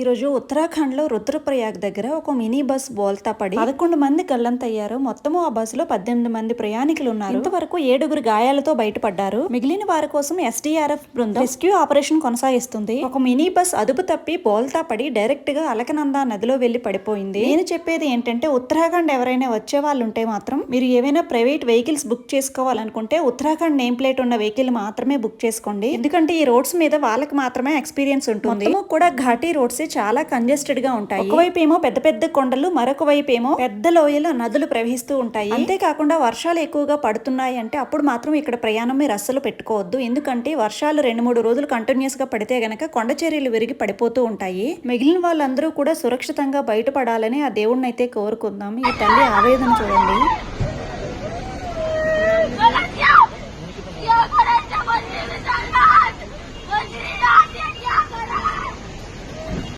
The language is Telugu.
ఈరోజు ఉత్తరాఖండ్లో రుద్రప్రయాగ్ దగ్గర ఒక మినీ బస్ బోల్తా పడి పదకొండు మంది గల్లంతయ్యారు మొత్తము ఆ బస్సులో పద్దెనిమిది మంది ప్రయాణికులు ఉన్నారు ఇంతవరకు ఏడుగురు గాయాలతో బయటపడ్డారు. మిగిలిన వారి కోసం ఎస్డీఆర్ఎఫ్ బృందం రెస్క్యూ ఆపరేషన్ కొనసాగిస్తుంది. ఒక మినీ బస్ అదుపు తప్పి బోల్తా పడి డైరెక్ట్గా అలకనంద నదిలో వెళ్ళి పడిపోయింది. నేను చెప్పేది ఏంటంటే ఉత్తరాఖండ్ ఎవరైనా వచ్చే వాళ్ళు ఉంటే మాత్రం మీరు ఏవైనా ప్రైవేట్ వెహికల్స్ బుక్ చేసుకోవాలనుకుంటే ఉత్తరాఖండ్ నేమ్ ప్లేట్ ఉన్న వెహికల్ మాత్రమే బుక్ చేసుకోండి. ఎందుకంటే ఈ రోడ్స్ మీద వాళ్ళకి మాత్రమే ఎక్స్పీరియన్స్ ఉంటుంది. కూడా ఘాటీ రోడ్స్ చాలా కంజెస్టెడ్గా ఉంటాయి. ఒకవైపు ఏమో పెద్ద పెద్ద కొండలు మరొక వైపు ఏమో పెద్ద లోయల నదులు ప్రవహిస్తూ ఉంటాయి. అంతేకాకుండా వర్షాలు ఎక్కువగా పడుతున్నాయి అంటే అప్పుడు మాత్రం ఇక్కడ ప్రయాణం మీరు అస్సలు పెట్టుకోవద్దు. ఎందుకంటే వర్షాలు రెండు మూడు రోజులు కంటిన్యూస్గా పడితే గనక కొండ చర్యలు విరిగి పడిపోతూ ఉంటాయి. మిగిలిన వాళ్ళందరూ కూడా సురక్షితంగా బయటపడాలని ఆ దేవుణ్ణి అయితే కోరుకుందాం. ఈ తల్లి ఆవేదన చూడండి.